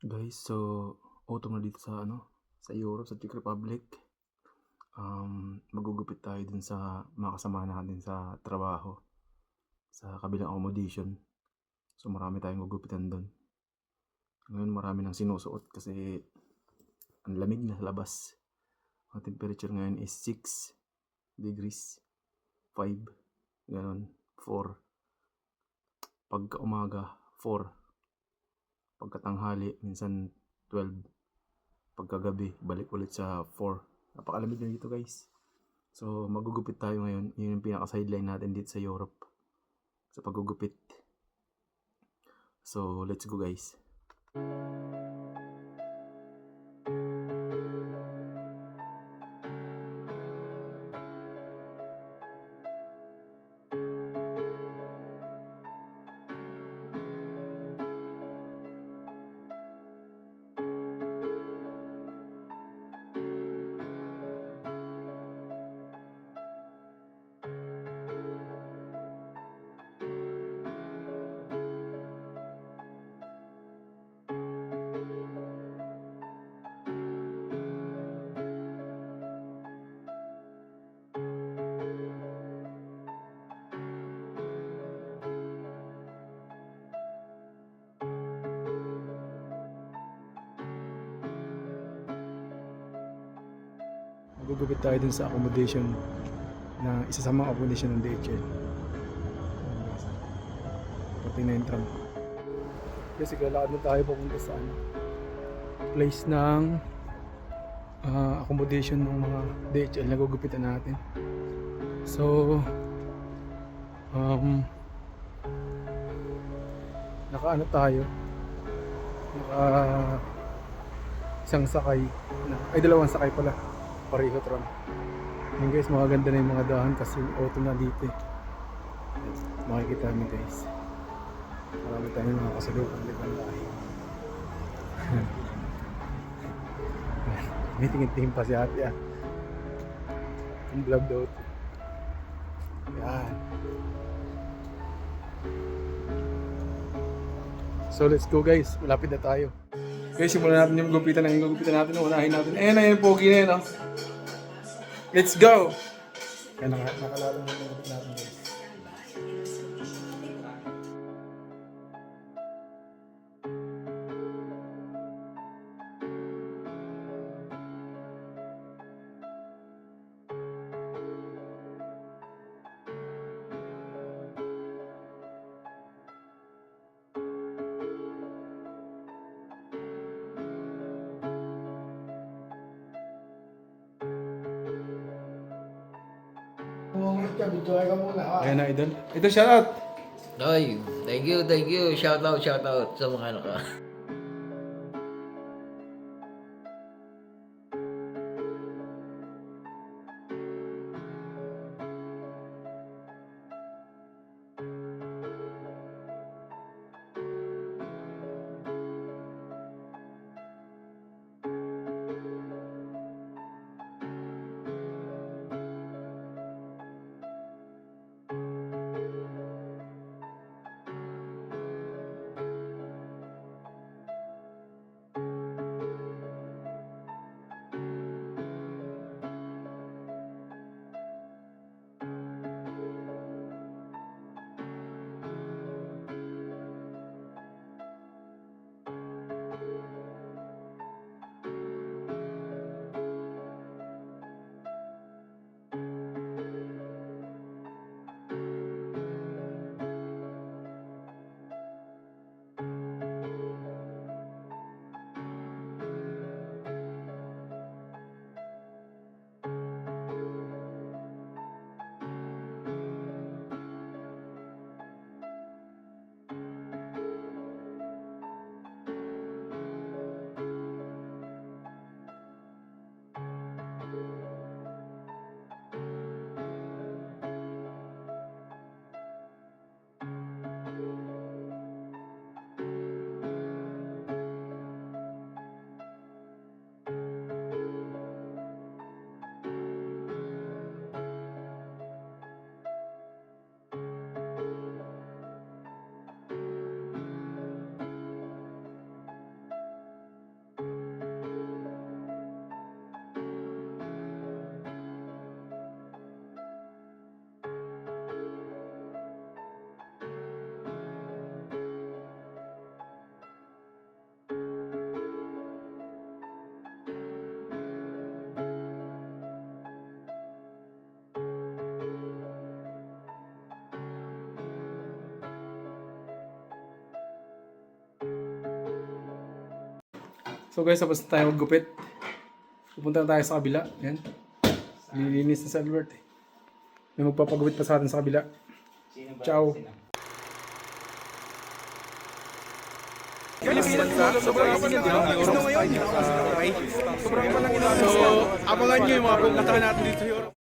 Guys, so autumn na dito sa ano, sa Europe, sa Czech Republic. Um, magugupit tayo dun sa mga kasama natin sa trabaho, sa kabilang accommodation. So marami tayong gugupitan doon. Ngayon marami nang sinusuot kasi ang lamig na sa labas. Ang temperature ngayon is 6 degrees, 5, ganun, 4. Pagka umaga, 4 pagkatanghali, minsan 12. Pagkagabi, balik ulit sa 4. Napakalamig na dito guys. So magugupit tayo ngayon. Yun yung pinaka-sideline natin dito sa Europe. Sa paggugupit. So let's go guys. Magugupit tayo dun sa accommodation na isa sa mga accommodation ng DHL. Pati na yung tram. Kasi kalakad na tayo papunta sa ano, place ng ah, accommodation ng mga DHL na gugupitan natin. So, um, naka ano tayo, naka isang sakay, na, ay dalawang sakay pala, pareho tram. Yun guys, magaganda na yung mga dahan kasi autumn na dito eh. Makikita niyo guys. Marami tayong mga kasalukan dito ang lahi. May tingin-tingin pa si ate ah. Yung vlog daw ito. Yan. So let's go guys, malapit na tayo. Guys, simulan natin yung gupitan na yung gupitan natin, unahin natin. Ayan na yung pogi na yun, oh. Let's go! Yan, naka, nakalala mo yung gupit natin Ayan na, idol. Idol, shout out! Ay, thank you, thank you. Shout out, shout out sa mga naka. So guys, tapos na tayo maggupit. Pupunta na tayo sa kabila. Yan. Lilinis na si Albert eh. May magpapagupit pa sa atin sa kabila. Ciao. So, abangan nyo yung mga pupuntahan natin dito.